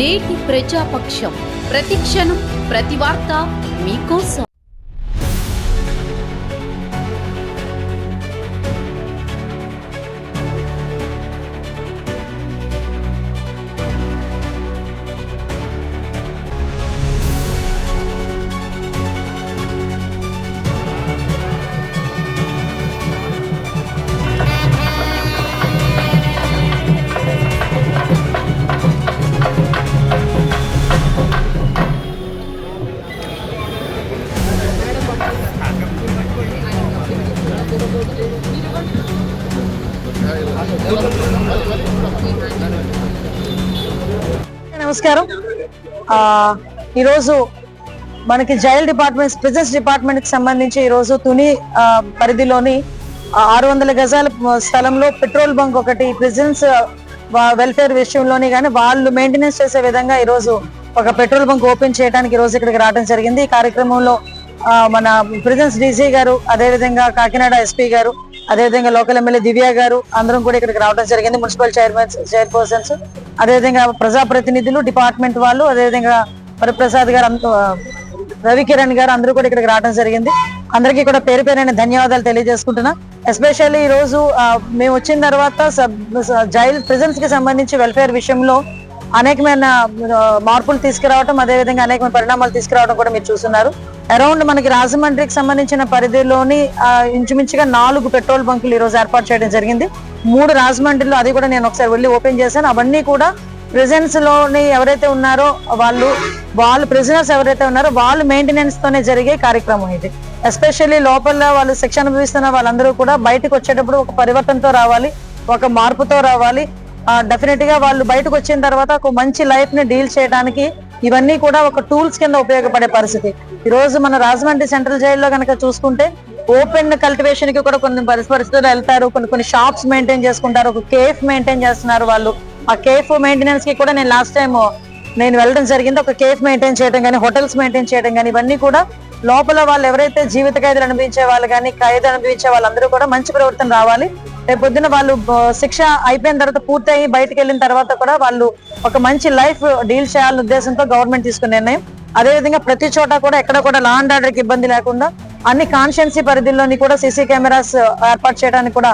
నేటి ప్రజాపక్షం. ప్రతిక్షణం ప్రతి వార్త మీకోసం. నమస్కారం. ఈరోజు మనకి జైల్ డిపార్ట్మెంట్ బిజినెస్ డిపార్ట్మెంట్కి సంబంధించి ఈరోజు తుని పరిధిలోని ఆరు వందల గజాల స్థలంలో పెట్రోల్ బంక్ ఒకటి ప్రిజన్స్ వెల్ఫేర్ విషయంలోని కానీ వాళ్ళు మెయింటెనెన్స్ చేసే విధంగా ఈరోజు ఒక పెట్రోల్ బంక్ ఓపెన్ చేయడానికి ఈరోజు రోజు ఇక్కడికి రావడం జరిగింది. ఈ కార్యక్రమంలో మన ప్రిజన్స్ డీసీ గారు అదేవిధంగా కాకినాడ ఎస్పీ గారు అదేవిధంగా లోకల్ ఎమ్మెల్యే దివ్య గారు అందరం కూడా ఇక్కడికి రావడం జరిగింది మున్సిపల్ చైర్మన్ చైర్పర్సన్స్ అదేవిధంగా ప్రజాప్రతినిధులు డిపార్ట్మెంట్ వాళ్ళు అదేవిధంగా వరప్రసాద్ గారు రవికిరణ్ గారు అందరూ కూడా ఇక్కడికి రావడం జరిగింది. అందరికీ కూడా పేరు పేరైన ధన్యవాదాలు తెలియజేసుకుంటున్నా. ఎస్పెషల్లీ ఈ రోజు మేము వచ్చిన తర్వాత సబ్ జైల్ ప్రిజన్స్కి సంబంధించి వెల్ఫేర్ విషయంలో అనేకమైన మార్పులు తీసుకురావడం అదేవిధంగా అనేకమైన పరిణామాలు తీసుకురావడం కూడా మీరు చూస్తున్నారు. అరౌండ్ మనకి రాజమండ్రికి సంబంధించిన పరిధిలోని ఇంచుమించుగా నాలుగు పెట్రోల్ బంకులు ఈ రోజు ఏర్పాటు చేయడం జరిగింది. మూడు రాజమండ్రిలో అది కూడా నేను ఒకసారి వెళ్ళి ఓపెన్ చేశాను. అవన్నీ కూడా ప్రెజెన్స్లోని ఎవరైతే ఉన్నారో వాళ్ళు వాళ్ళు ప్రిజనర్స్ ఎవరైతే ఉన్నారో వాళ్ళు మెయింటెనెన్స్ తోనే జరిగే కార్యక్రమం ఇది. ఎస్పెషల్లీ లోపల వాళ్ళు శిక్ష అనుభవిస్తున్న వాళ్ళందరూ కూడా బయటకు వచ్చేటప్పుడు ఒక పరివర్తనతో రావాలి ఒక మార్పుతో రావాలి. డెఫినెట్గా వాళ్ళు బయటకు వచ్చిన తర్వాత ఒక మంచి లైఫ్ని డీల్ చేయడానికి ఇవన్నీ కూడా ఒక టూల్స్ కింద ఉపయోగపడే పరిస్థితి. ఈ రోజు మన రాజమండ్రి సెంట్రల్ జైల్లో కనుక చూసుకుంటే ఓపెన్ కల్టివేషన్కి కూడా కొన్ని పరిస్థి- పరిస్థితులు వెళ్తారు. కొన్ని కొన్ని షాప్స్ మెయింటైన్ చేసుకుంటారు. ఒక కేఫ్ మెయింటైన్ చేస్తున్నారు వాళ్ళు. ఆ కేఫ్ మెయింటెనెన్స్కి కూడా నేను లాస్ట్ టైం నేను వెళ్ళడం జరిగింది. ఒక కేఫ్ మెయింటైన్ చేయడం కానీ హోటల్స్ మెయింటైన్ చేయడం కానీ ఇవన్నీ కూడా లోపల వాళ్ళు ఎవరైతే జీవిత ఖైదులు అనిపించే వాళ్ళు కానీ ఖైదు అనిపించే వాళ్ళందరూ కూడా మంచి ప్రవర్తన రావాలి. రేపు పొద్దున వాళ్ళు శిక్ష అయిపోయిన తర్వాత పూర్తయి బయటకు వెళ్ళిన తర్వాత కూడా వాళ్ళు ఒక మంచి లైఫ్ డీల్ చేయాలనే ఉద్దేశంతో గవర్నమెంట్ తీసుకున్న నిర్ణయం. అదేవిధంగా ప్రతి చోట కూడా ఎక్కడ కూడా లా అండ్ ఆర్డర్కి ఇబ్బంది లేకుండా అన్ని కాన్షియన్సీ పరిధిలోని కూడా సీసీ కెమెరాస్ ఏర్పాటు చేయడానికి కూడా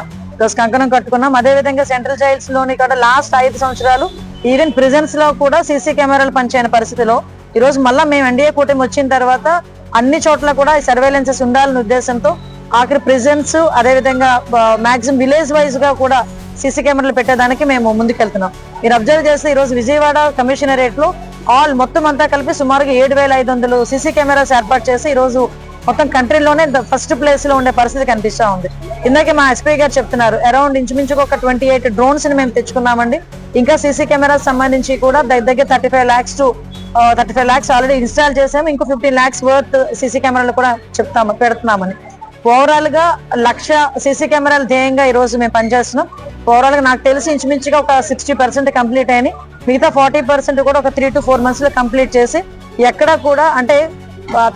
కంకణం కట్టుకున్నాం. అదేవిధంగా సెంట్రల్ జైల్స్లోని కూడా లాస్ట్ ఐదు సంవత్సరాలు ఈవెన్ ప్రిజన్స్లో కూడా సీసీ కెమెరాలు పనిచేయని పరిస్థితిలో ఈ రోజు మళ్ళీ మేము ఎన్డీఏ కూటమి వచ్చిన తర్వాత అన్ని చోట్ల కూడా ఈ సర్వేలెన్సెస్ ఉండాలనే ఉద్దేశంతో ఆఖరి ప్రిజన్స్ అదేవిధంగా మాక్సిమం విలేజ్ వైజ్గా కూడా సీసీ కెమెరాలు పెట్టేదానికి మేము ముందుకెళ్తున్నాం. మీరు అబ్జర్వ్ చేస్తే ఈ రోజు విజయవాడ కమిషనరేట్లో ఆల్ మొత్తం అంతా కలిపి సుమారుగా ఏడు వేల ఐదు వందలు సీసీ కెమెరాస్ ఏర్పాటు చేసి ఈ రోజు మొత్తం కంట్రీలోనే ఫస్ట్ ప్లేస్లో ఉండే పరిస్థితి కనిపిస్తా ఉంది. ఇందాకే మా ఎస్పీ గారు చెప్తున్నారు అరౌండ్ ఇంచుమించుగా ఒక ట్వంటీ ఎయిట్ డ్రోన్స్ని మేము తెచ్చుకున్నామండి. ఇంకా సీసీ కెమెరాస్ సంబంధించి కూడా దగ్గర దగ్గర thirty five lakhs to thirty five lakhs already install చేసాము. ఇంకో ఫిఫ్టీన్ లాక్స్ వర్త్ సీసీ కెమెరాలు కూడా చెప్తాము పెడుతున్నామని. ఓవరాల్గా లక్ష సీసీ కెమెరాలు ధ్యేయంగా ఈ రోజు మేము పనిచేస్తున్నాం. ఓవరాల్గా నాకు తెలిసి ఇంచుమించుగా ఒక సిక్స్టీ పర్సెంట్ కంప్లీట్ అయినాయి. మిగతా ఫార్టీ పర్సెంట్ కూడా ఒక త్రీ టు ఫోర్ మంత్స్లో కంప్లీట్ చేసి ఎక్కడ కూడా అంటే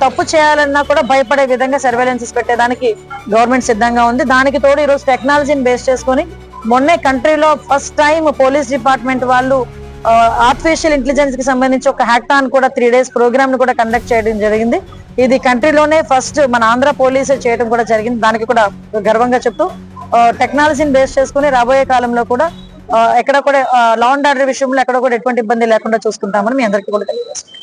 తప్పు చేయాలన్నా కూడా భయపడే విధంగా సర్వేలెన్సెస్ పెట్టేదానికి గవర్నమెంట్ సిద్ధంగా ఉంది. దానికి తోడు ఈరోజు టెక్నాలజీని బేస్ చేసుకొని మొన్నే కంట్రీలో ఫస్ట్ టైం పోలీస్ డిపార్ట్మెంట్ వాళ్ళు ఆర్టిఫిషియల్ ఇంటెలిజెన్స్కి సంబంధించి ఒక హ్యాక్టాన్ కూడా త్రీ డేస్ ప్రోగ్రామ్ను కూడా కండక్ట్ చేయడం జరిగింది. ఇది కంట్రీలోనే ఫస్ట్ మన ఆంధ్ర పోలీసే చేయడం కూడా జరిగింది. దానికి కూడా గర్వంగా చెప్తూ టెక్నాలజీని బేస్ చేసుకుని రాబోయే కాలంలో కూడా ఎక్కడ కూడా లా అండ్ ఆర్డర్ విషయంలో ఎక్కడ కూడా ఎటువంటి ఇబ్బంది లేకుండా చూసుకుంటామని మీ అందరికీ కూడా తెలియజేస్తున్నాం.